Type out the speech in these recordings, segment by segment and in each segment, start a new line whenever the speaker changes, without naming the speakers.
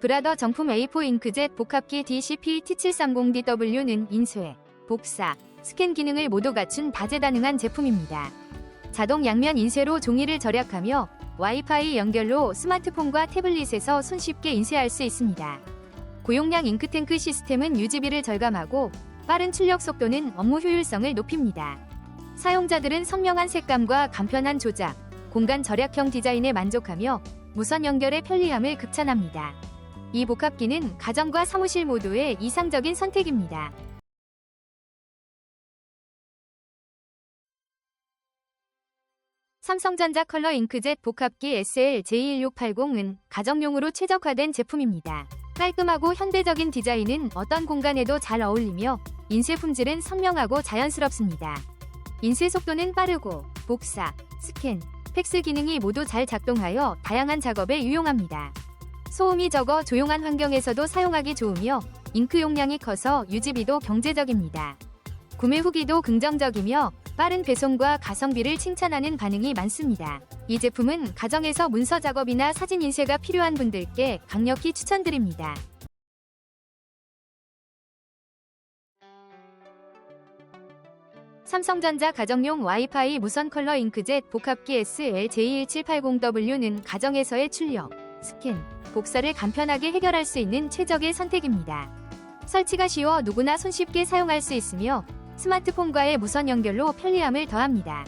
브라더 정품 A4 잉크젯 복합기 DCP T730DW는 인쇄, 복사, 스캔 기능을 모두 갖춘 다재다능한 제품입니다. 자동 양면 인쇄로 종이를 절약하며 와이파이 연결로 스마트폰과 태블릿에서 손쉽게 인쇄할 수 있습니다. 고용량 잉크탱크 시스템은 유지비를 절감하고 빠른 출력 속도는 업무 효율성을 높입니다. 사용자들은 선명한 색감과 간편한 조작, 공간 절약형 디자인에 만족하며 무선 연결의 편리함을 극찬합니다. 이 복합기는 가정과 사무실 모두의 이상적인 선택입니다. 삼성전자 컬러 잉크젯 복합기 SL J1680은 가정용으로 최적화된 제품입니다. 깔끔하고 현대적인 디자인은 어떤 공간에도 잘 어울리며 인쇄 품질은 선명하고 자연스럽습니다. 인쇄 속도는 빠르고 복사, 스캔, 팩스 기능이 모두 잘 작동하여 다양한 작업에 유용합니다. 소음이 적어 조용한 환경에서도 사용하기 좋으며 잉크 용량이 커서 유지비도 경제적입니다. 구매 후기도 긍정적이며 빠른 배송과 가성비를 칭찬하는 반응이 많습니다. 이 제품은 가정에서 문서 작업이나 사진 인쇄가 필요한 분들께 강력히 추천드립니다. 삼성전자 가정용 와이파이 무선 컬러 잉크젯 복합기 SL-J1780W는 가정에서의 출력, 스캔, 복사를 간편하게 해결할 수 있는 최적의 선택입니다. 설치가 쉬워 누구나 손쉽게 사용할 수 있으며 스마트폰과의 무선 연결로 편리함을 더합니다.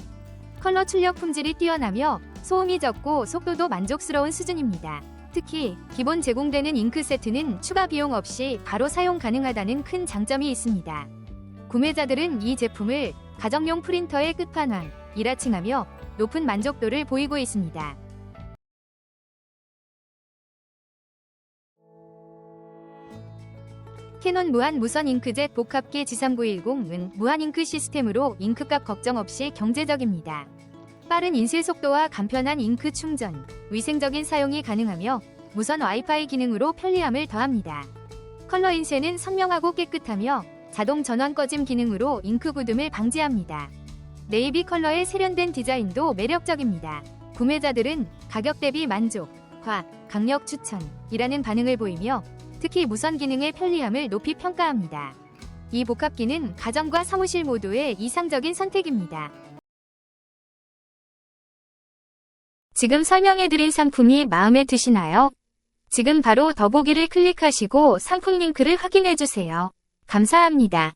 컬러 출력 품질이 뛰어나며 소음이 적고 속도도 만족스러운 수준입니다. 특히 기본 제공되는 잉크 세트는 추가 비용 없이 바로 사용 가능하다는 큰 장점이 있습니다. 구매자들은 이 제품을 가정용 프린터의 끝판왕, 이라 칭하며 높은 만족도를 보이고 있습니다. 캐논 무한 무선 잉크젯 복합기 G3910은 무한 잉크 시스템으로 잉크값 걱정 없이 경제적입니다. 빠른 인쇄 속도와 간편한 잉크 충전, 위생적인 사용이 가능하며 무선 와이파이 기능으로 편리함을 더합니다. 컬러 인쇄는 선명하고 깨끗하며 자동 전원 꺼짐 기능으로 잉크 굳음을 방지합니다. 네이비 컬러의 세련된 디자인도 매력적입니다. 구매자들은 가격 대비 만족, 과, 강력 추천이라는 반응을 보이며 특히 무선 기능의 편리함을 높이 평가합니다. 이 복합기는 가정과 사무실 모두의 이상적인 선택입니다. 지금 설명해드린 상품이 마음에 드시나요? 지금 바로 더보기를 클릭하시고 상품 링크를 확인해주세요. 감사합니다.